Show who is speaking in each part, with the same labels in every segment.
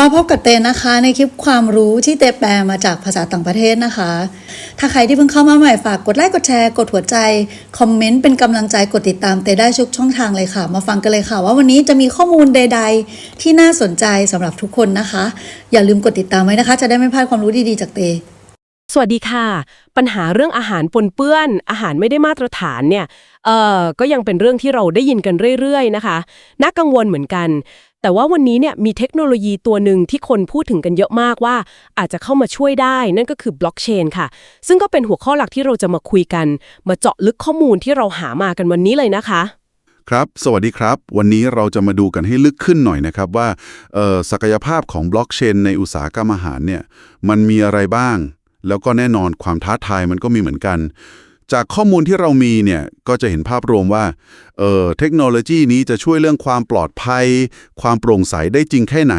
Speaker 1: มาพบกับเตนนะคะ ในคลิปความรู้ที่เตแปลมาจากภาษาต่างประเทศนะคะ ถ้าใครที่เพิ่งเข้ามาใหม่ฝากกดไลค์กดแชร์กดหัวใจ คอมเมนต์เป็นกำลังใจกดติดตามเตได้ทุกช่องทางเลยค่ะ มาฟังกันเลยค่ะ ว่าวันนี้จะมีข้อมูลใด ๆ ที่น่าสนใจสำหรับทุกคนนะคะ อย่าลืมกดติดตามไว้นะคะ จะได้ไม่พลาดความรู้ดีๆจากเต
Speaker 2: สวัสดีค่ะ ปัญหาเรื่องอาหารปนเปื้อน อาหารไม่ได้มาตรฐานเนี่ยเอ่อก็ยังเป็นเรื่องที่เราได้ยินกันเรื่อย ๆ นะคะ น่ากังวลเหมือนกันแต่ว่าวันนี้เนี่ยมีเทคโนโลยีตัวหนึ่งที่คนพูดถึงกันเยอะมากว่า อาจจะเข้ามาช่วยได้ นั่นก็คือบล็อกเชนค่ะ ซึ่งก็เป็นหัวข้อหลักที่เราจะมาคุยกัน มาเจาะลึกข้อมูลที่เราหามากันวันนี้เลยนะคะ
Speaker 3: ครับ สวัสดีครับ วันนี้เราจะมาดูกันให้ลึกขึ้นหน่อยนะครับว่าศักยภาพของบล็อกเชนในอุตสาหกรรมอาหารเนี่ยมันมีอะไรบ้าง แล้วก็แน่นอนความท้าทายมันก็มีเหมือนกัน จากข้อมูลที่เรามีเนี่ยก็จะเห็นภาพรวมว่าเอ่อเทคโนโลยีนี้จะช่วยเรื่องความปลอดภัย ความโปร่งใสได้จริงแค่ไหน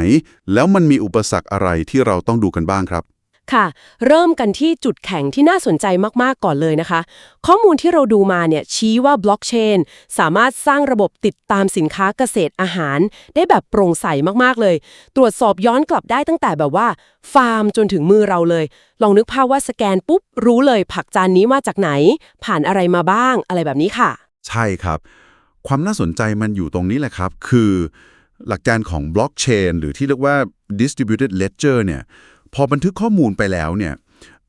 Speaker 3: แล้วมันมีอุปสรรคอะไรที่เราต้องดูกันบ้างครับ
Speaker 2: ค่ะ เริ่มกันที่จุดแข็งที่น่าสนใจมาก ๆ ก่อนเลยนะคะ ข้อมูลที่เราดูมาเนี่ยชี้ว่าบล็อกเชนสามารถสร้างระบบติดตามสินค้าเกษตรอาหาร ได้แบบโปร่งใสมาก ๆ เลย ตรวจสอบย้อนกลับได้ตั้งแต่แบบว่า ฟาร์มจนถึงมือเราเลย ลองนึกภาพว่าสแกนปุ๊บรู้เลยผักจานนี้มาจากไหน ผ่านอะไรมาบ้างอะไรแบบนี้ค่ะ
Speaker 3: ใช่ครับ ความน่าสนใจมันอยู่ตรงนี้แหละครับ คือหลักการของบล็อกเชนหรือที่เรียกว่า distributed ledger เนี่ย พอบันทึกข้อมูลไปแล้วเนี่ย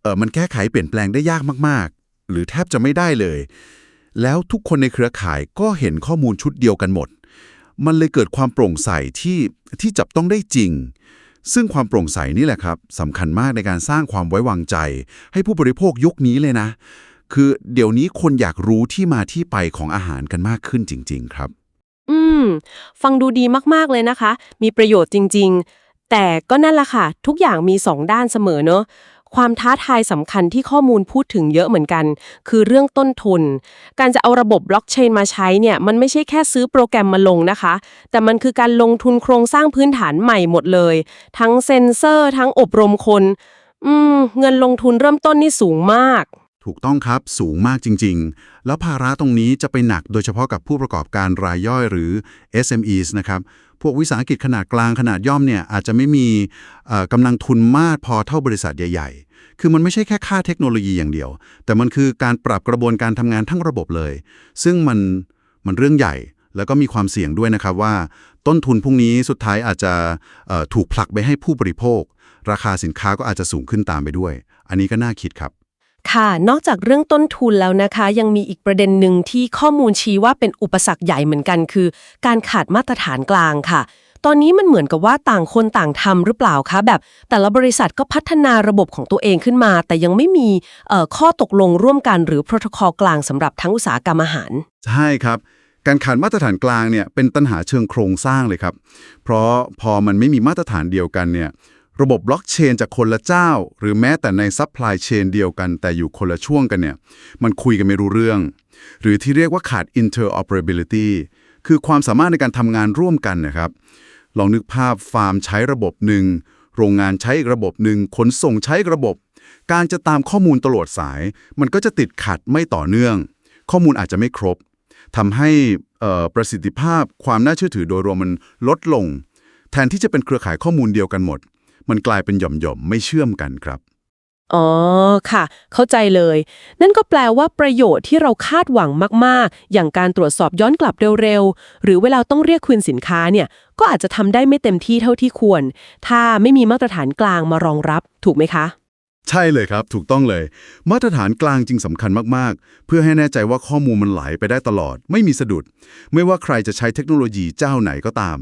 Speaker 3: เออมันแก้ไขเปลี่ยนแปลงได้ยากมากๆ หรือแทบจะไม่ได้เลย แล้วทุกคนในเครือข่ายก็เห็นข้อมูลชุดเดียวกันหมด มันเลยเกิดความโปร่งใสที่ที่จับต้องได้จริง ซึ่งความโปร่งใสนี่แหละครับสำคัญมากในการสร้างความไว้วางใจ ให้ผู้บริโภคยุคนี้เลยนะ คือเดี๋ยวนี้คนอยากรู้ที่มาที่ไปของอาหารกันมากขึ้นจริง ๆ ครับ
Speaker 2: อืม ฟังดูดีมากๆเลยนะคะ มีประโยชน์จริง ๆ แต่ก็นั่นแหละค่ะ ทุกอย่างมีสองด้านเสมอเนอะความท้าทายสำคัญที่ข้อมูลพูดถึงเยอะเหมือนกัน คือเรื่องต้นทุน การจะเอาระบบบล็อกเชนมาใช้เนี่ย มันไม่ใช่แค่ซื้อโปรแกรมมาลงนะคะ แต่มันคือการลงทุนโครงสร้างพื้นฐานใหม่หมดเลย ทั้งเซ็นเซอร์ ทั้งอบรมคน อืม เงินลงทุนเริ่มต้นนี่สูงมาก
Speaker 3: ถูกต้องครับสูงมากจริง ๆ แล้วภาระตรงนี้จะไปหนักโดยเฉพาะกับผู้ประกอบการรายย่อยหรือ SMEs นะครับ พวกวิสาหกิจขนาดกลางขนาดย่อมเนี่ยอาจจะไม่มีกำลังทุนมากพอเท่าบริษัทใหญ่ ๆ คือมันไม่ใช่แค่ค่าเทคโนโลยีอย่างเดียว แต่มันคือการปรับกระบวนการทำงานทั้งระบบเลย ซึ่งมันมันเรื่องใหญ่แล้วก็มีความเสี่ยงด้วยนะครับว่า ต้นทุนพวกนี้สุดท้ายอาจจะถูกผลักไปให้ผู้บริโภค ราคาสินค้าก็อาจจะสูงขึ้นตามไปด้วย อันนี้ก็น่าคิดครับ
Speaker 2: ค่ะ นอกจากเรื่องต้นทุนแล้วนะคะ ยังมีอีกประเด็นหนึ่งที่ข้อมูลชี้ว่าเป็นอุปสรรคใหญ่เหมือนกัน คือ การขาดมาตรฐานกลางค่ะ ตอนนี้มันเหมือนกับว่าต่างคนต่างทำหรือเปล่าคะแบบ แต่ละบริษัทก็พัฒนาระบบของตัวเองขึ้นมา แต่ยังไม่มีข้อตกลงร่วมกันหรือโปรโตคอลกลางสำหรับทั้งอุตสาหกรรมอาหาร
Speaker 3: ใช่ครับการขาดมาตรฐานกลางเนี่ยเป็นปัญหาเชิงโครงสร้างเลยครับ เพราะพอมันไม่มีมาตรฐานเดียวกันเนี่ย ระบบบล็อกเชนจากคนละเจ้า หรือแม้แต่ในซัพพลายเชนเดียวกันแต่อยู่คนละช่วงกันเนี่ย มันคุยกันไม่รู้เรื่อง หรือที่เรียกว่าขาด interoperability คือความสามารถในการทำงานร่วมกันนะครับ ลองนึกภาพฟาร์มใช้ระบบหนึ่ง โรงงานใช้อีกระบบหนึ่ง ขนส่งใช้อีกระบบ การจะตามข้อมูลตลอดสาย มันก็จะติดขัดไม่ต่อเนื่อง ข้อมูลอาจจะไม่ครบทำให้ประสิทธิภาพความน่าเชื่อถือโดยรวมมันลดลง แทนที่จะเป็นเครือข่ายข้อมูลเดียวกันหมด มันกลายเป็นหย่อมๆ ไม่เชื่อมกันครับ
Speaker 2: อ๋อค่ะ เข้าใจเลย นั่นก็แปลว่าประโยชน์ที่เราคาดหวังมากๆ อย่างการตรวจสอบย้อนกลับเร็วๆ หรือเวลาต้องเรียกคืนสินค้าเนี่ย ก็อาจจะทำได้ไม่เต็มที่เท่าที่ควร ถ้าไม่มีมาตรฐานกลางมารองรับ ถูกไหมคะ
Speaker 3: ใช่เลยครับ ถูกต้องเลย มาตรฐานกลางจริงสำคัญมากๆ เพื่อให้แน่ใจว่าข้อมูลมันไหลไปได้ตลอด ไม่มีสะดุด ไม่ว่าใครจะใช้เทคโนโลยีเจ้าไหนก็ตาม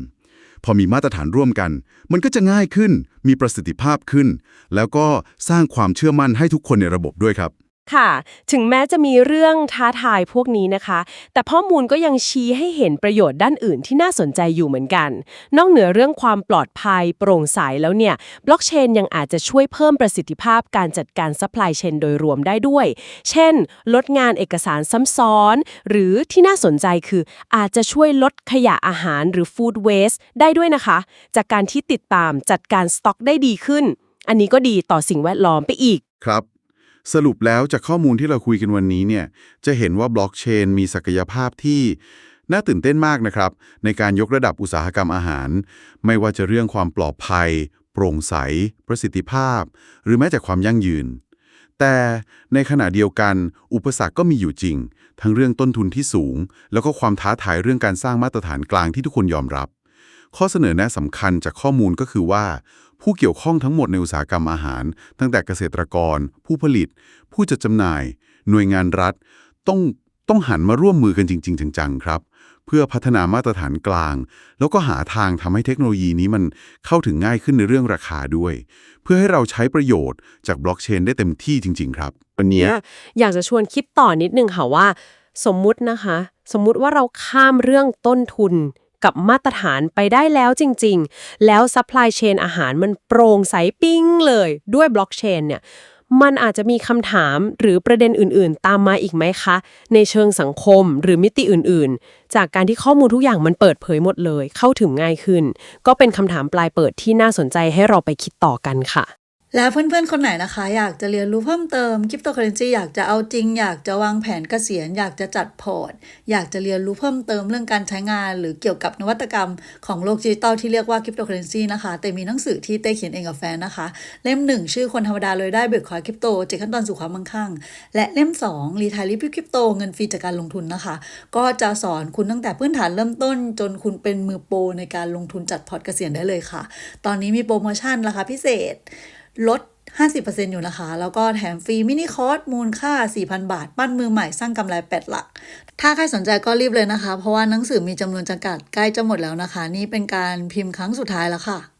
Speaker 3: พอมีมาตรฐานร่วมกัน มันก็จะง่ายขึ้น มีประสิทธิภาพขึ้น แล้วก็สร้างความเชื่อมั่นให้ทุกคนในระบบด้วยครับ
Speaker 2: ค่ะ ถึงแม้จะมีเรื่องท้าทายพวกนี้นะคะ แต่ข้อมูลก็ยังชี้ให้เห็นประโยชน์ด้านอื่นที่น่าสนใจอยู่เหมือนกัน นอกเหนือเรื่องความปลอดภัยโปร่งใสแล้วเนี่ย บล็อกเชนยังอาจจะช่วยเพิ่มประสิทธิภาพการจัดการซัพพลายเชนโดยรวมได้ด้วย เช่น ลดงานเอกสารซ้ำซ้อน หรือที่น่าสนใจคืออาจจะช่วยลดขยะอาหารหรือฟู้ดเวสต์ได้ด้วยนะคะ จากการที่ติดตามจัดการสต็อกได้ดีขึ้น อันนี้ก็ดีต่อสิ่งแวดล้อมไปอีก
Speaker 3: ครับ สรุปแล้วจากข้อมูลที่เราคุยกันวันนี้เนี่ยจะเห็นว่าบล็อกเชนมีศักยภาพที่น่าตื่นเต้นมากนะครับ ในการยกระดับอุตสาหกรรมอาหาร ไม่ว่าจะเรื่องความปลอดภัย โปร่งใส ประสิทธิภาพ หรือแม้แต่ความยั่งยืน แต่ในขณะเดียวกัน อุปสรรคก็มีอยู่จริง ทั้งเรื่องต้นทุนที่สูง แล้วก็ความท้าทายเรื่องการสร้างมาตรฐานกลางที่ทุกคนยอมรับ ข้อเสนอแนะสำคัญจากข้อมูลก็คือว่า ผู้เกี่ยวข้องทั้งหมดในอุตสาหกรรมอาหาร ตั้งแต่เกษตรกร ผู้ผลิต ผู้จัดจำหน่าย หน่วยงานรัฐ ต้องต้องหันมาร่วมมือกันจริง ๆ จังๆครับ เพื่อพัฒนามาตรฐานกลาง แล้วก็หาทางทำให้เทคโนโลยีนี้มันเข้าถึงง่ายขึ้นในเรื่องราคาด้วย เพื่อให้เราใช้ประโยชน์จากบล็อกเชนได้เต็มที่จริง ๆ ครับวันนี้
Speaker 2: เนี่ยอยากจะชวนคิดต่อนิดนึงค่ะว่า สมมุตินะคะ สมมุติว่าเราข้ามเรื่องต้นทุน กับมาตรฐานไปได้แล้วจริง ๆ แล้วซัพพลายเชนอาหารมันโปร่งใสปิ้งเลยด้วยบล็อกเชนเนี่ยมันอาจจะมีคำถามหรือประเด็นอื่นๆ ตามมาอีกไหมคะ ในเชิงสังคมหรือมิติอื่นๆ จากการที่ข้อมูลทุกอย่างมันเปิดเผยหมดเลย เข้าถึงง่ายขึ้น ก็เป็นคำถามปลายเปิดที่น่าสนใจให้เราไปคิดต่อกันค่ะ
Speaker 1: แล้วเพื่อนๆ คนไหนนะคะ อยากจะเรียนรู้เพิ่มเติมคริปโตเคอเรนซีอยากจะเอาจริง อยากจะวางแผนเกษียณ อยากจะจัดพอร์ต อยากจะเรียนรู้เพิ่มเติมเรื่องการใช้งาน หรือเกี่ยวกับนวัตกรรมของโลกดิจิตอลที่เรียกว่าคริปโตเคอเรนซีนะคะแต่มีหนังสือที่เต้เขียนเองกับแฟนนะคะ เล่มหนึ่งชื่อคนธรรมดาเลยได้เบิกคอยคริปโตเจ็ดขั้นตอนสู่ความมั่งคั่ง และเล่ม 2 รีทายรีวิวคริปโตเงินฟรีจากการลงทุนนะคะ ก็จะสอนคุณตั้งแต่พื้นฐานเริ่มต้น จนคุณเป็นมือโปรในการลงทุนจัดพอร์ตเกษียณได้เลยค่ะ ตอนนี้มีโปรโมชั่นราคาพิเศษ ลด 50%อยู่นะคะ แล้วก็แถมฟรีมินิคอร์สมูลค่า 4,000 บาท ปั้นมือใหม่สร้างกำไร8หลัก ถ้าใครสนใจก็รีบเลยนะคะ เพราะว่าหนังสือมีจำนวนจำกัดใกล้จะหมดแล้วนะคะ นี่เป็นการพิมพ์ครั้งสุดท้ายแล้วค่ะ